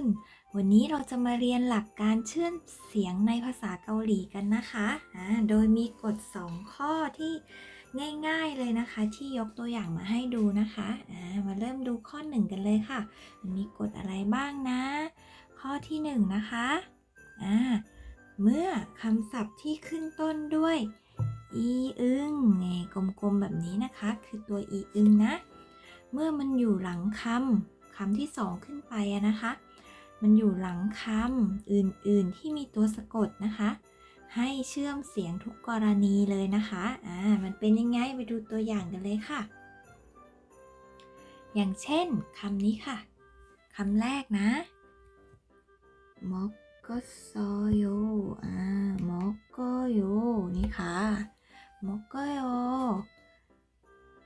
น วันนี้เราจะมาเรียนหลักการเชื่อมเสียงในภาษาเกาหลีกันนะคะอ่าโดยมีกฎ 2 ข้อที่ง่ายๆเลยนะคะ ที่ยกตัวอย่างมาให้ดูนะคะอ่ามาเริ่มดูข้อ 1 กันเลยค่ะ มันมีกฎอะไรบ้างนะ ข้อที่ 1 นะคะอ่าเมื่อคำศัพท์ที่ขึ้นต้นด้วยอีอึงนี่กลมๆแบบนี้นะคะ คือตัวอีอึงนะ เมื่อมันอยู่หลังคำคำที่สองขึ้นไปนะคะ มันอยู่หลังคำอื่นๆที่มีตัวสะกดนะคะ ให้เชื่อมเสียงทุกกรณีเลยนะคะอ่ามันเป็นยังไงไปดูตัวอย่างกันเลยค่ะ อย่างเช่นคำนี้ค่ะคำแรกนะมอกก็ซโยอ่ามอกก็โยนี่ค่ะมอกก็โย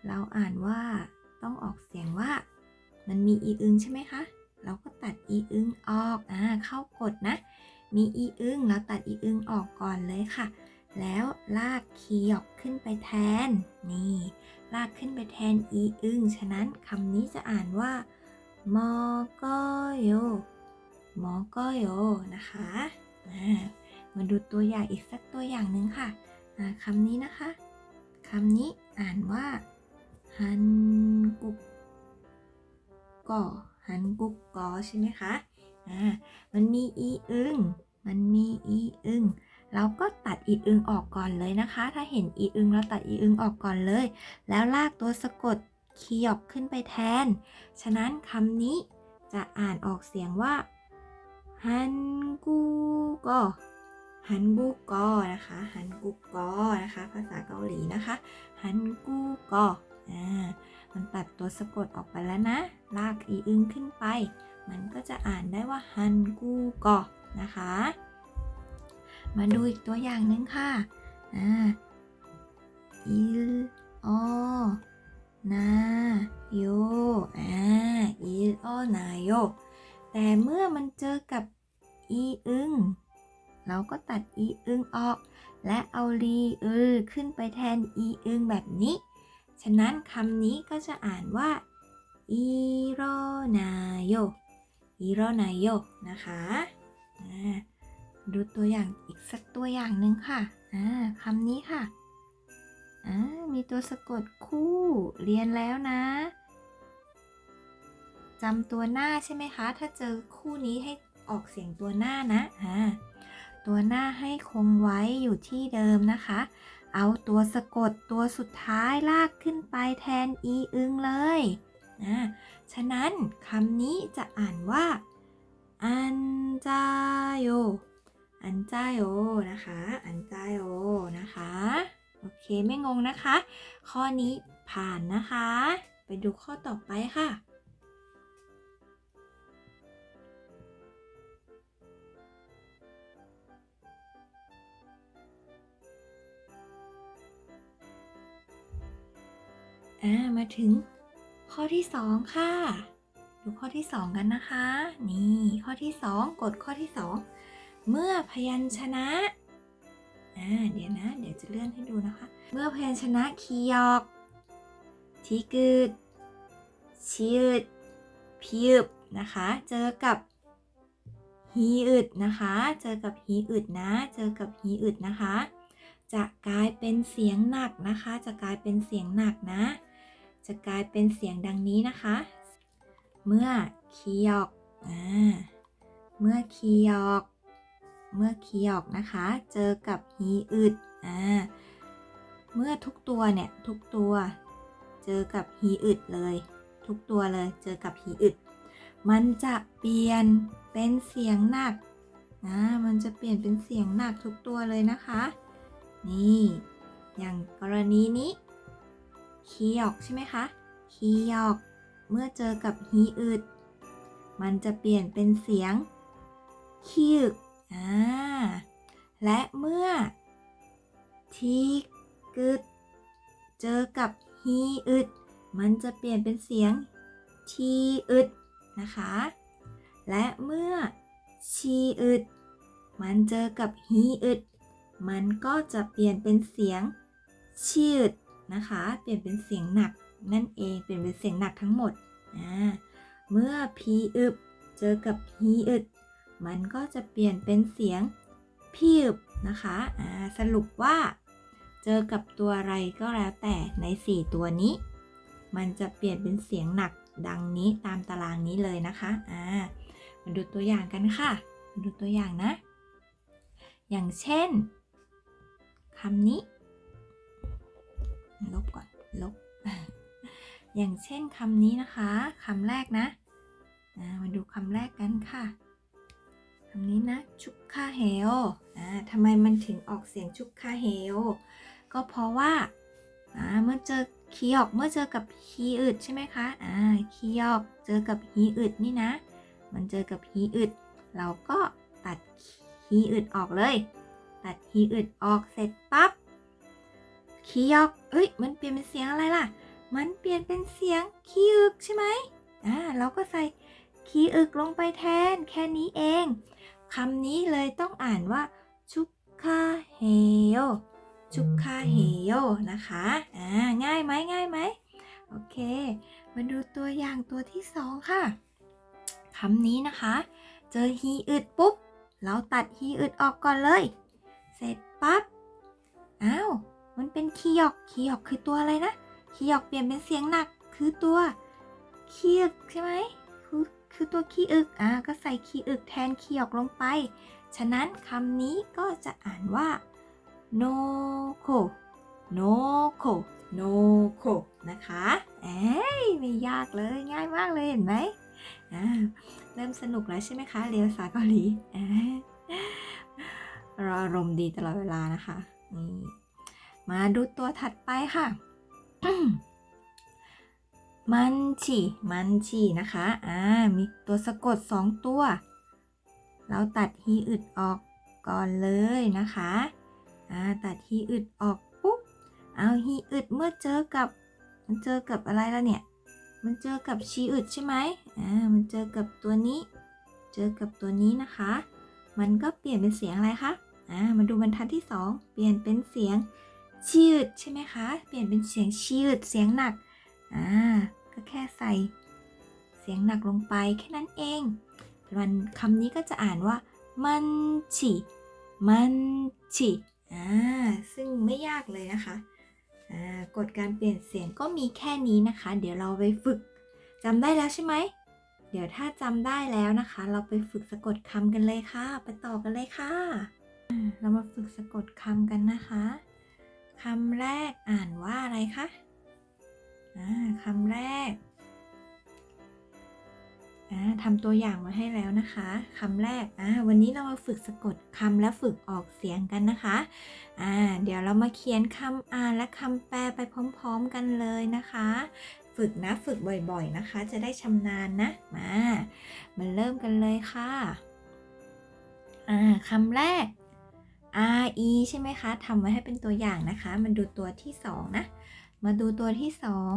เราอ่านว่าต้องออกเสียงว่า มันมีอีอึงใช่ไหมคะ เราก็ตัดอีอึงออกอ่าเข้ากดนะ มีอีอึงเราตัดอีอึงออกก่อนเลยค่ะ แล้วลากคีย์ออกขึ้นไปแทน นี่ ลากขึ้นไปแทนอีอึงฉะนั้นคำนี้จะอ่านว่ามอกโยมอกโยนะคะมาดูตัวอย่างอีกสักตัวอย่างหนึ่งค่ะคำนี้นะคะ คำนี้อ่านว่าฮันกุกก่อ ฮันกุกกอใช่ไหมคะอ่ามันมีอีอึงมันมีอีอึงเราก็ตัดอีอึงออกก่อนเลยนะคะ ถ้าเห็นอีอึงเราตัดอีอึงออกก่อนเลย แล้วลากตัวสะกดคีย์ออกขึ้นไปแทน ฉะนั้นคำนี้จะอ่านออกเสียงว่าฮันกูกอฮันกูกอนะคะฮันกูกอนะคะ ภาษาเกาหลีนะคะฮันกูกออ่า มันตัดตัวสะกดออกไปแล้วนะ ลากอีอึงขึ้นไป มันก็จะอ่านได้ว่าฮันกูกอนะคะ มาดูอีกตัวอย่างหนึ่งค่ะอ่าอิลออนาโยอ่าอิลออนาโยแต่เมื่อมันเจอกับอีอึงเราก็ตัดอีอึงออก และเอาลีอึลขึ้นไปแทนอีอึงแบบนี้ ฉะนั้นคำนี้ก็จะอ่านว่าอีโรนาโยอีโรนาโยนะคะดูตัวอย่างอีกสักตัวอย่างหนึ่งค่ะคำนี้ค่ะ มีตัวสะกดคู่เรียนแล้วนะจำตัวหน้าใช่ไหมคะ ถ้าเจอคู่นี้ให้ออกเสียงตัวหน้านะ ตัวหน้าให้คงไว้อยู่ที่เดิมนะคะ เอาตัวสะกดตัวสุดท้ายลากขึ้นไปแทนอีอึงเลยนะฉะนั้นคำนี้จะอ่านว่า อันจาโย อันจาโยนะคะ อันจาโยนะคะ โอเคไม่งงนะคะ ข้อนี้ผ่านนะคะ ไปดูข้อต่อไปค่ะ อ่ามาถึงข้อที่สองค่ะ ดูข้อที่สองกันนะคะ นี่ข้อที่สองกฎข้อที่สองเมื่อพยัญชนะอ่าเดี๋ยวนะ เดี๋ยวจะเลื่อนให้ดูนะคะ เมื่อพยัญชนะคียอกทีกึดชีอึดพีบนะคะ เจอกับฮีอึดนะคะ เจอกับฮีอึดนะ เจอกับฮีอึดนะคะ จะกลายเป็นเสียงหนักนะคะ จะกลายเป็นเสียงหนักนะ จะกลายเป็นเสียงดังนี้นะคะ เมื่อคียอกอ่าเมื่อคียอก เมื่อคียอกนะคะ เจอกับฮีอึดอ่าเมื่อทุกตัวเนี่ยทุกตัวเจอกับฮีอึดเลย ทุกตัวเลยเจอกับฮีอึด มันจะเปลี่ยนเป็นเสียงหนักนะมันจะเปลี่ยนเป็นเสียงหนักทุกตัวเลยนะคะ นี่ อย่างกรณีนี้ คียอกใช่ไหมคะคียอก เมื่อเจอกับฮีอึด มันจะเปลี่ยนเป็นเสียงคีึกอ่าและเมื่อทีกึด เจอกับฮีอึด มันจะเปลี่ยนเป็นเสียงทีอึดนะคะ และเมื่อชีอึด มันเจอกับฮีอึด มันก็จะเปลี่ยนเป็นเสียงชีอึด นะคะ เปลี่ยนเป็นเสียงหนักนั่นเอง เปลี่ยนเป็นเสียงหนักทั้งหมดอ่าเมื่อพีอึบเจอกับฮีอึด มันก็จะเปลี่ยนเป็นเสียงพีบนะคะสรุปว่า เจอกับตัวอะไรก็แล้วแต่ใน 4 ตัวนี้ มันจะเปลี่ยนเป็นเสียงหนักดังนี้ตามตารางนี้เลยนะคะอ่ามาดูตัวอย่างกันค่ะมาดูตัวอย่างนะ อย่างเช่นคำนี้ ลบก่อน ลบ อย่างเช่นคำนี้นะคะคำแรกนะ มาดูคำแรกกันค่ะคำนี้นะ ชุกคาเฮโออ่าทำไมมันถึงออกเสียงชุกคาเฮโอก็เพราะว่าเมื่อเจอคียออกเมื่อเจอกับฮีอึดใช่ไหมคะ อ่าคีย์ออกเจอกับฮีอึดนี่นะ มันเจอกับฮีอึด เราก็ตัดฮีอึดออกเลย ตัดฮีอึดออกเสร็จปั๊บ คียอกเอ้ย มันเปลี่ยนเป็นเสียงอะไรล่ะ มันเปลี่ยนเป็นเสียงคีอึกใช่ไหมอ่าเราก็ใส่คีอึกลงไปแทน แค่นี้เองคำนี้เลยต้องอ่านว่าชุกคาเฮโยชุกคาเฮโยนะคะอ่าง่ายไหมง่ายไหมโอเค มาดูตัวอย่างตัวที่สองค่ะคำนี้นะคะ เจอฮีอึดปุ๊บ เราตัดฮีอึดออกก่อนเลย เสร็จปั๊บ อ้าว มันเป็นคียอกคียอกคือตัวอะไรนะคียอกเปลี่ยนเป็นเสียงหนักคือตัวคีอึกใช่ไหมคือคือตัวคีอึกอ่าก็ใส่คีอึกแทนคียอกลงไป ฉะนั้นคำนี้ก็จะอ่านว่าโนโคโนโคโนโคนะคะเอ้ยไม่ยากเลยง่ายมากเลยเห็นไหมอ่าเริ่มสนุกแล้วใช่ไหมคะเรียนภาษาเกาหลีอ่ารออารมณ์ดีตลอดเวลานะคะนี่ มาดูตัวถัดไปค่ะ มันชีมันชีนะคะ อ่า มีตัวสะกด2ตัว เราตัดฮีอึดออกก่อนเลยนะคะ อ่า ตัดฮีอึดออกปุ๊บ เอาฮีอึดเมื่อเจอกับ มันเจอกับอะไรแล้วเนี่ย มันเจอกับชีอึดใช่ไหมอ่า มันเจอกับตัวนี้ เจอกับตัวนี้นะคะ มันก็เปลี่ยนเป็นเสียงอะไรคะ อ่า มาดูบรรทัดที่ 2 เปลี่ยนเป็นเสียง ชีอึดใช่ไหมคะ เปลี่ยนเป็นเสียงชีอึดเสียงหนัก อ่า ก็แค่ใส่เสียงหนักลงไปแค่นั้นเองมันคำนี้ก็จะอ่านว่า มันฉีมันฉีอ่า ซึ่งไม่ยากเลยนะคะ อ่า กฎการเปลี่ยนเสียงก็มีแค่นี้นะคะ เดี๋ยวเราไปฝึกจำได้แล้วใช่ไหม เดี๋ยวถ้าจำได้แล้วนะคะ เราไปฝึกสะกดคำกันเลยค่ะ ไปต่อกันเลยค่ะ เรามาฝึกสะกดคำกันนะคะ คำแรกอ่านว่าอะไรคะคำแรกทำตัวอย่างมาให้แล้วนะคะคำแรกวันนี้เรามาฝึกสะกดคำและฝึกออกเสียงกันนะคะอ่าเดี๋ยวเรามาเขียนคำอ่านและคำแปลไปพร้อมๆกันเลยนะคะ ฝึกนะฝึกบ่อยๆนะคะ จะได้ชำนาญนะมามาเริ่มกันเลยค่ะคำแรก R E ใช่ไหมคะทำไว้ให้เป็นตัวอย่างนะคะมาดูตัวที่สองนะ มาดูตัวที่สอง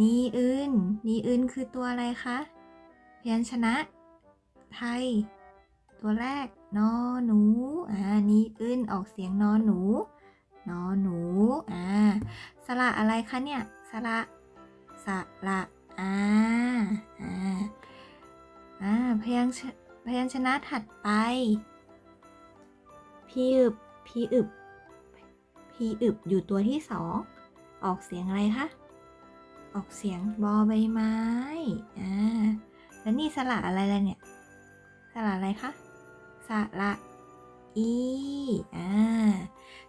นีอึนนีอึนคือตัวอะไรคะ พยัญชนะ ไทย ตัวแรก นอหนู อ่า นีอึนออกเสียงนอหนู นอหนู อ่า สระอะไรคะเนี่ย สระ สระ อ่า อ่า อ่า พยัญชพยัญชนะถัดไป พีอึบพีอึบพีอึบอยู่ตัวที่สองออกเสียงอะไรคะ ออกเสียงบอใบไม้ อ่า แล้วนี่สระอะไรล่ะเนี่ย สระอะไรคะ สระอี อ่า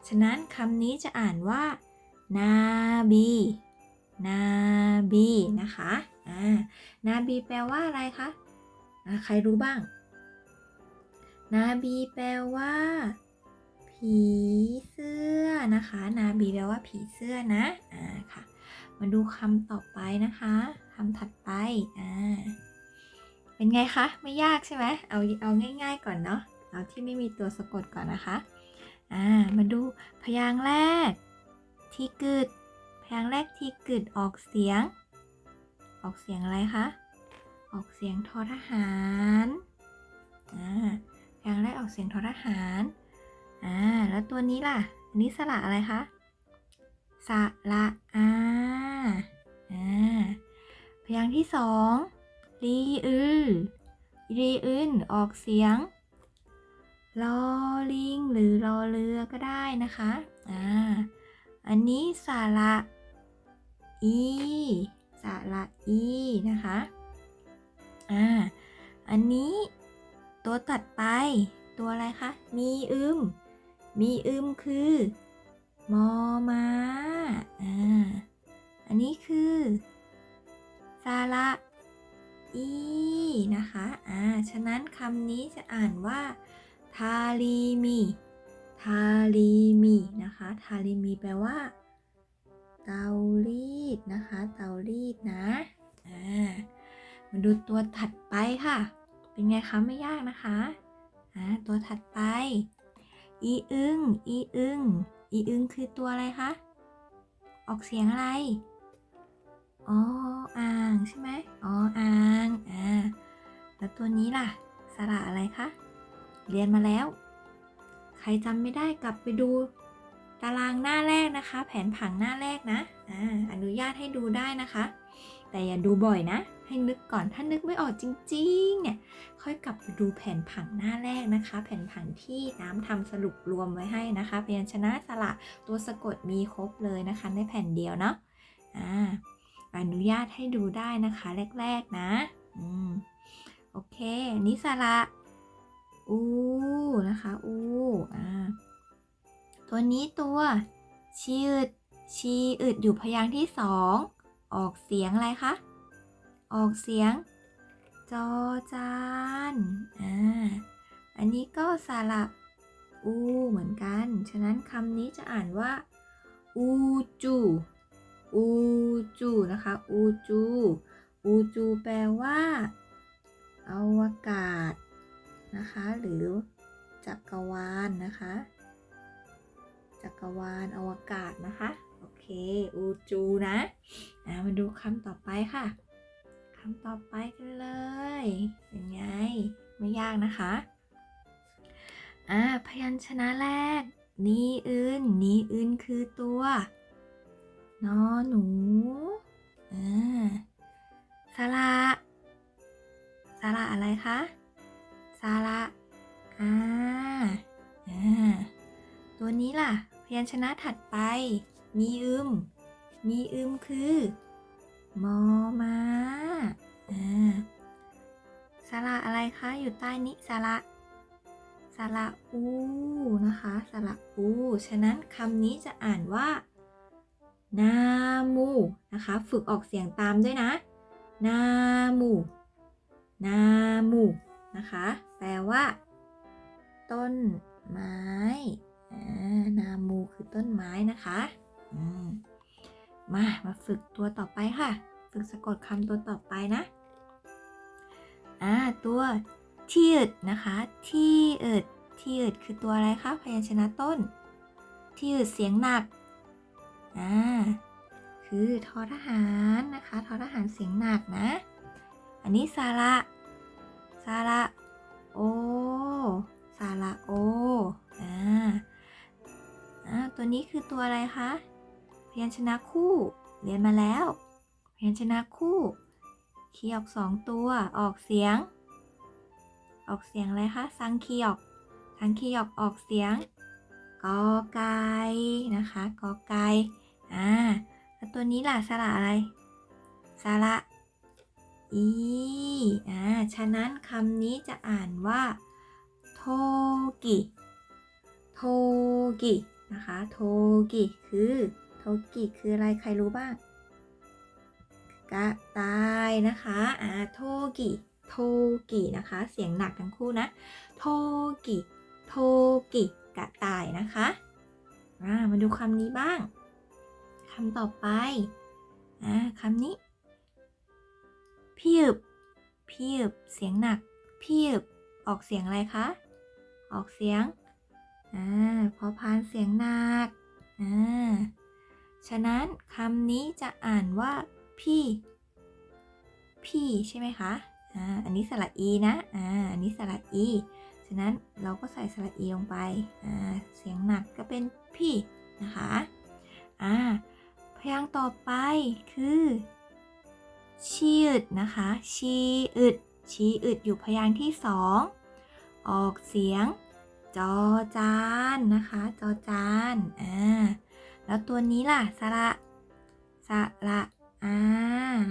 ฉะนั้นคำนี้จะอ่านว่า นาบี นาบี นะคะ อ่า นาบีแปลว่าอะไรคะอ่าใครรู้บ้าง นาบีแปลว่า ผีเสื้อนะคะ นาบีแปลว่าผีเสื้อนะอ่าค่ะ มาดูคำต่อไปนะคะคำถัดไปอ่าเป็นไงคะ ไม่ยากใช่ไหมเอาเอาง่าย ๆ ก่อนเนาะเอาที่ไม่มีตัวสะกดก่อนนะคะอ่ามาดูพยางค์แรก ที่กึดพยางค์แรกที่กึดออกเสียง ออกเสียงอะไรคะออกเสียงทอทหารอ่าพยางค์แรกออกเสียงทอทหาร อ่า แล้วตัวนี้ล่ะ อันนี้สระอะไรคะ สระอาอ่า พยางค์ที่สองลีอือรีอึนออกเสียงลอลิงหรือรอเรือก็ได้นะคะ อ่า อันนี้สระอีสระอีนะคะ อ่า อันนี้ตัวตัดไปตัวอะไรคะ มี อึม มีอึมคือ มอมาอ่า อันนี้คือสระอีนะคะ อ่า ฉะนั้นคำนี้จะอ่านว่า ทาลีมี ทาลีมี นะคะ ทาลีมีแปลว่า เตารีดนะคะ เตารีดนะ อ่า มาดูตัวถัดไปค่ะ เป็นไงคะ ไม่ยากนะคะ อ่า ตัวถัดไป อีอึงอีอึงอีอึงคือตัวอะไรคะ ออกเสียงอะไร อ๋อ อ่างใช่ไหมอ๋อ อ่าง อ่า แล้วตัวนี้ล่ะ สระอะไรคะ เรียนมาแล้ว ใครจำไม่ได้กลับไปดู ตารางหน้าแรกนะคะ แผนผังหน้าแรกนะ อ่า อนุญาตให้ดูได้นะคะ แต่อย่าดูบ่อยนะ ให้นึกก่อนถ้านึกไม่ออกจริงๆเนี่ยค่อยกลับไปดูแผนผังหน้าแรกนะคะ แผนผังที่น้ำทำสรุปรวมไว้ให้นะคะ พยัญชนะสระตัวสะกดมีครบเลยนะคะ ในแผ่นเดียวเนาะอ่าอนุญาตให้ดูได้นะคะแรกๆนะอืมโอเคนิสระอูนะคะอูอ่าตัวนี้ตัวชีอึดชีอึดอยู่พยางค์ที่สองออกเสียงอะไรคะ ออกเสียง จอจานอ่าอันนี้ก็สระอูเหมือนกัน ฉะนั้นคำนี้จะอ่านว่า อูจู อูจู นะคะ อูจู อูจูแปลว่าอวกาศนะคะ หรือจักรวาลนะคะ จักรวาลอวกาศนะคะ โอเค อูจูนะ มาดูคำต่อไปค่ะ คำต่อไปกันเลย เป็นไง ไม่ยากนะคะ อ่า พยัญชนะแรก นีอึนนีอึนคือตัวนอหนู อ่าสระสระอะไรคะสระอาอ่า ตัวนี้ล่ะ พยัญชนะถัดไปมีอึมมีอึมคือ มอมาอ่าสระอะไรคะ อยู่ใต้นี้สระสระอูนะคะสระอูฉะนั้นคำนี้จะอ่านว่า นามู นะคะ ฝึกออกเสียงตามด้วยนะ นามู นามู นะคะ แปลว่า ต้นไม้ นามูคือต้นไม้นะคะ อืม มา มาฝึกตัวต่อไปค่ะ ฝึกสะกดคำตัวต่อไปนะ อ่า ตัวที่อึดนะคะ ที่อึดที่อึดคือตัวอะไรคะ พยัญชนะต้น ที่อึดเสียงหนัก อ่า คือทอทหารนะคะทอทหารเสียงหนักนะ อันนี้สาระสาระโอสาระโอ อ่า อ่า ตัวนี้คือตัวอะไรคะ พยัญชนะคู่ เรียนมาแล้ว พยัญชนะคู่คียออกสองตัวออกเสียง ออกเสียงอะไรคะซังคีย์ออกซังคีย์ออกออกเสียงกอไก่นะคะกอไก่อ่าแล้วตัวนี้ล่ะสระอะไรสระอีอ่าฉะนั้นคำนี้จะอ่านว่าโทกิโทกินะคะโทกิคือ โทกิคืออะไรใครรู้บ้างกระต่ายนะคะอ่าโทกิโทกินะคะ เสียงหนักทั้งคู่นะ โทกิโทกิกระต่ายนะคะอ่ามาดูคำนี้บ้างคำต่อไปอ่าคำนี้พีบพีบเสียงหนักพีบออกเสียงอะไรคะ ออกเสียงอ่าพอพานเสียงหนักอ่า ฉะนั้นคำนี้จะอ่านว่าพี่พี่ใช่ไหมคะ อ่า อันนี้สระอีนะ อ่า อันนี้สระอี ฉะนั้นเราก็ใส่สระอีลงไป อ่า เสียงหนักก็เป็นพี่นะคะ อ่า พยางค์ต่อไปคือชีอึดนะคะ ชีอึด ชีอึดอยู่พยางค์ที่สอง ออกเสียงจอจานนะคะ จอจาน อ่า แล้วตัวนี้ล่ะสระสระอ่า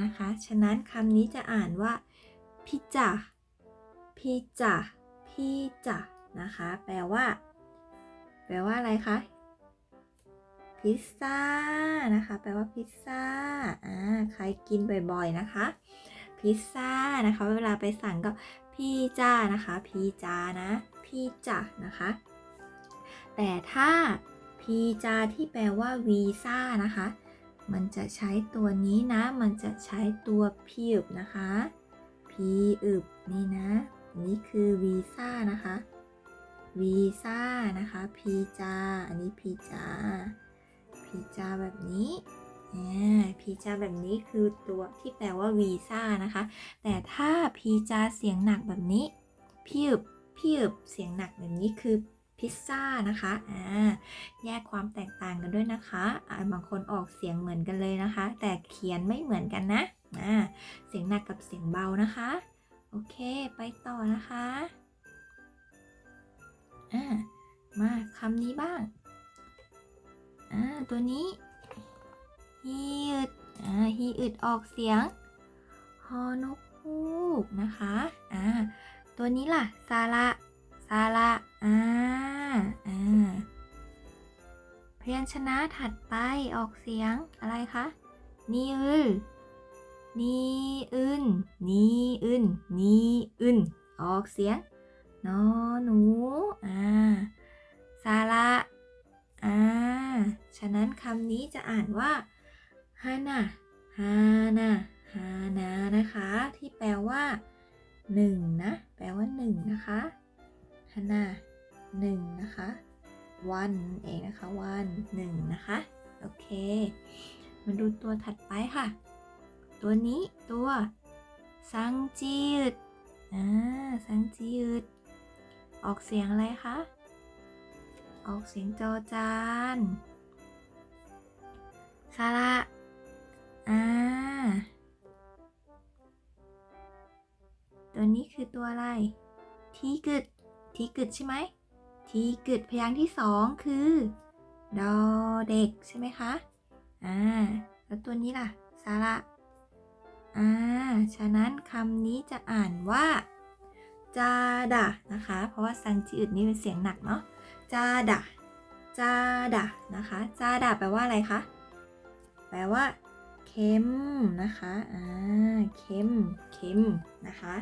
นะคะ ฉะนั้นคำนี้จะอ่านว่าพิจาพิจาพิจานะคะ แปลว่า แปลว่าอะไรคะพิซซ่านะคะ แปลว่าพิซซ่าอ่าใครกินบ่อยๆนะคะ พิซซ่านะคะ เวลาไปสั่งก็พี่จ้านะคะ พี่จานะ พี่จ้านะคะ แต่ถ้า พีจาที่แปลว่าวีซ่านะคะ มันจะใช้ตัวนี้นะ มันจะใช้ตัวพีบนะคะพีอึบนี่นะ นี่คือวีซ่านะคะวีซ่านะคะพีจาอันนี้พีจาพีจาแบบนี้อ่าพีจาแบบนี้คือตัวที่แปลว่าวีซ่านะคะ แต่ถ้าพีจาเสียงหนักแบบนี้พีบพีบเสียงหนักแบบนี้คือ พิซซ่านะคะอ่าแยกความแตกต่างกันด้วยนะคะอ่าบางคนออกเสียงเหมือนกันเลยนะคะ แต่เขียนไม่เหมือนกันนะอ่าเสียงหนักกับเสียงเบานะคะ โอเค ไปต่อนะคะอ่ามาคำนี้บ้างอ่าตัวนี้ฮีอึดอ่าฮีอึดออกเสียงฮอนกฮูกนะคะอ่าตัวนี้ล่ะซาระ ซาระอ่าอ่าพยัญชนะถัดไปออกเสียงอะไรคะนีอึลนีอึนนีอึนนีอึนออกเสียงนอหนูอ่าซาระอ่าฉะนั้นคำนี้จะอ่านว่าฮานาฮานาฮานานะคะ ที่แปลว่าหนึ่งนะ แปลว่าหนึ่งนะคะ ฮานาหนึ่งนะคะ วันเองนะคะ วันหนึ่งนะคะ โอเค มาดูตัวถัดไปค่ะ ตัวนี้ตัวซังจีดอ่าซังจีดออกเสียงอะไรคะ ออกเสียงจอจานสระอ่า ตัวนี้คือตัวอะไร ทีกึด ทีกึดใช่ไหม ทีกึดพยางค์ที่สองคือดอเด็กใช่ไหมคะ อ่า แล้วตัวนี้ล่ะสระ อ่า ฉะนั้นคำนี้จะอ่านว่า จาดะนะคะ เพราะว่าซังจีอึดนี่เป็นเสียงหนักเนาะ จาดะ จาดะนะคะ จาดะแปลว่าอะไรคะ แปลว่า เค็มนะคะ อ่า เค็ม เค็มนะคะ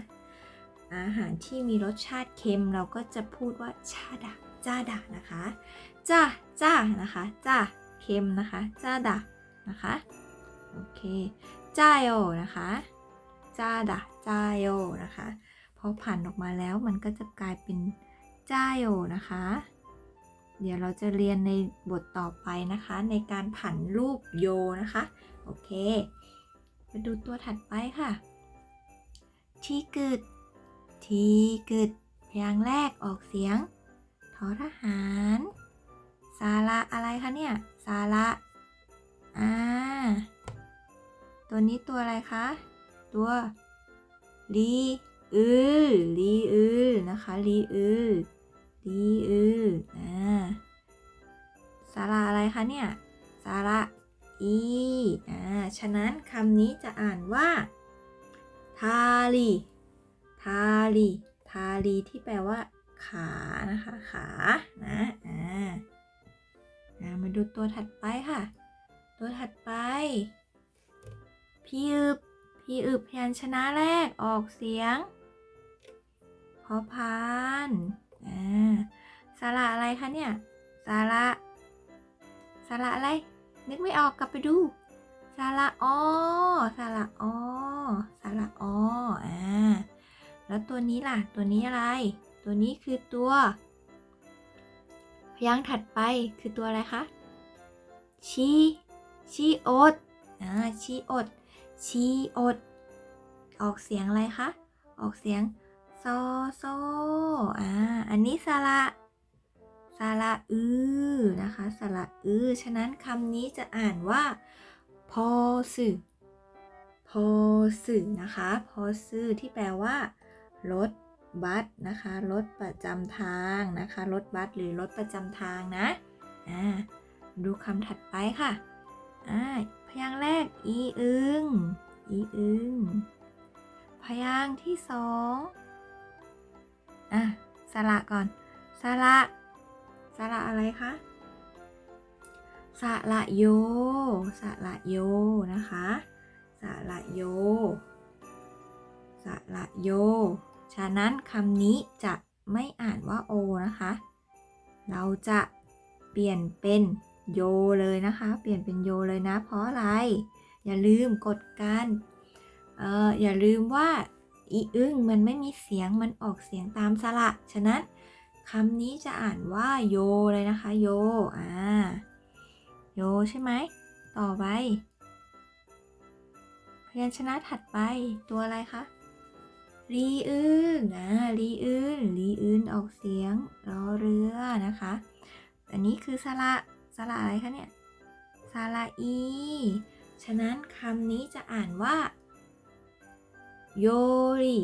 อาหารที่มีรสชาติเค็มเราก็จะพูดว่าชาดะจ้าดะนะคะจ้าจ้านะคะจ้าเค็มนะคะจ้าดะนะคะโอเคจ้าโยนะคะจ้าดะจ้าโยนะคะพอผ่านออกมาแล้วมันก็จะกลายเป็นจ้าโยนะคะ เดี๋ยวเราจะเรียนในบทต่อไปนะคะ ในการผันรูปโยนะคะ โอเคไปดูตัวถัดไปค่ะทีกึด ทีกึดพยางแรกออกเสียงทอทหาร สาระอะไรคะเนี่ย สาระอ่าตัวนี้ตัวอะไรคะ ตัวลีอือลีอือนะคะลีอือลีอืออ่าสาระอะไรคะเนี่ย สาระอีอ่าฉะนั้นคำนี้จะอ่านว่า ทาลีาลีทาลีที่แปลว่า ขานะคะ ขา นะ อ่ามาดูตัวถัดไปค่ะ ตัวถัดไป พี่อึบพี่อึบพยัญชนะแรกออกเสียง พอพานอ่าสระอะไรคะเนี่ย สาระสาระอะไร นึกไม่ออกกลับไปดู สาระออสาระออสาระอออ่า แล้วตัวนี้ล่ะ ตัวนี้อะไร ตัวนี้คือตัว พยางค์ถัดไปคือตัวอะไรคะชีชีอดอ่าชีอดชีอด ออกเสียงอะไรคะ ออกเสียงโซโซอ่า อันนี้สระสระอือนะคะสระอือ ฉะนั้นคำนี้จะอ่านว่า พอสื่อพอสื่อนะคะ พอสื่อที่แปลว่า รถบัสนะคะรถประจำทางนะคะรถบัสหรือรถประจำทางนะอ่าดูคำถัดไปค่ะอ่าพยางค์แรกอีอึงอีอึงพยางค์ที่สองอะสระก่อนสระสระอะไรคะสระโยสระโยนะคะสระโยสระโย ฉะนั้นคำนี้จะไม่อ่านว่าโอนะคะ เราจะเปลี่ยนเป็นโยเลยนะคะ เปลี่ยนเป็นโยเลยนะ เพราะอะไร อย่าลืมกฎการเอ่ออย่าลืมว่าอีอึ้งมันไม่มีเสียงมันออกเสียงตามสระฉะนั้นคำนี้จะอ่านว่าโยเลยนะคะโยอ่าโยใช่ไหมต่อไปพยัญชนะถัดไปตัวอะไรคะ รีอึนอ่ารีอึนรีอึนออกเสียงรอเรือนะคะ อันนี้คือสระสระอะไรคะเนี่ยสระอี ฉะนั้นคำนี้จะอ่านว่าโยริ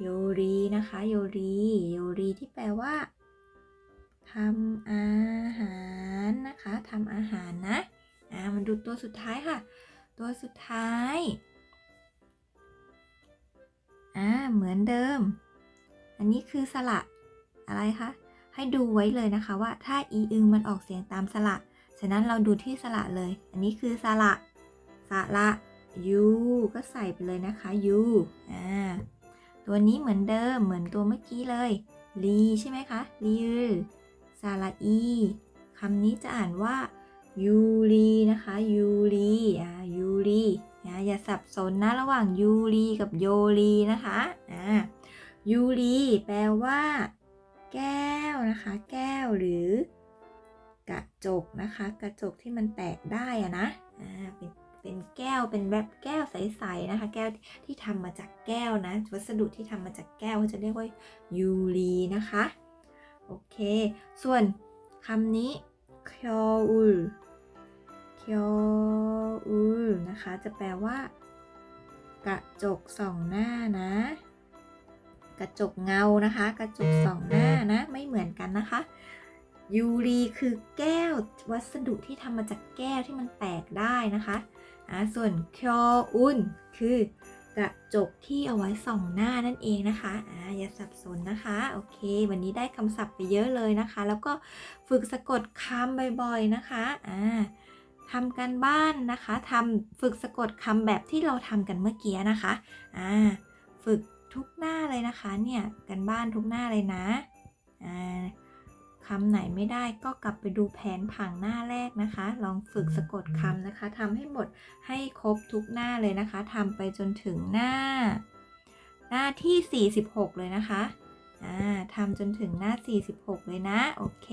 โยรีนะคะโยรีโยรีที่แปลว่าทำอาหารนะคะทำอาหารนะอ่ามาดูตัวสุดท้ายค่ะ ตัวสุดท้าย อ่าเหมือนเดิม อันนี้คือสระอะไรคะ ให้ดูไว้เลยนะคะว่าถ้าอีอึงมันออกเสียงตามสระฉะนั้นเราดูที่สระเลย อันนี้คือสระสระยูก็ใส่ไปเลยนะคะยูอ่าตัวนี้เหมือนเดิมเหมือนตัวเมื่อกี้เลยลีใช่ไหมคะลีสระอีคำนี้จะอ่านว่ายูรี สับสนนะระหว่างยูรีกับโยรีนะคะอ่ายูรีแปลว่า แก้วนะคะ แก้วหรือกระจกนะคะ กระจกที่มันแตกได้อะนะอ่าเป็นเป็นแก้วเป็นแบบแก้วใสๆนะคะ แก้วที่ทำมาจากแก้วนะ วัสดุที่ทำมาจากแก้วเขาจะเรียกว่ายูรีนะคะ โอเค ส่วนคำนี้ k y o u l k y o u l นะคะ จะแปลว่า กระจกส่องหน้านะ กระจกเงานะคะ กระจกส่องหน้านะ ไม่เหมือนกันนะคะ ยูรีคือแก้ววัสดุที่ทำมาจากแก้วที่มันแตกได้นะคะอ่าส่วนคยอุนคือกระจกที่เอาไว้ส่องหน้านั่นเองนะคะอ่าอย่าสับสนนะคะ โอเค วันนี้ได้คำศัพท์ไปเยอะเลยนะคะ แล้วก็ฝึกสะกดคำบ่อยๆนะคะ อ่า ทำกันบ้านนะคะทำฝึกสะกดคำแบบที่เราทำกันเมื่อกี้นะคะอ่าฝึกทุกหน้าเลยนะคะเนี่ยกันบ้านทุกหน้าเลยนะอ่าคำไหนไม่ได้ก็กลับไปดูแผนผังหน้าแรกนะคะ ลองฝึกสะกดคำนะคะทำให้หมดให้ครบทุกหน้าเลยนะคะทำไปจนถึงหน้า หน้าที่ 46 เลยนะคะอ่าทำจนถึงหน้า 46 เลยนะ โอเค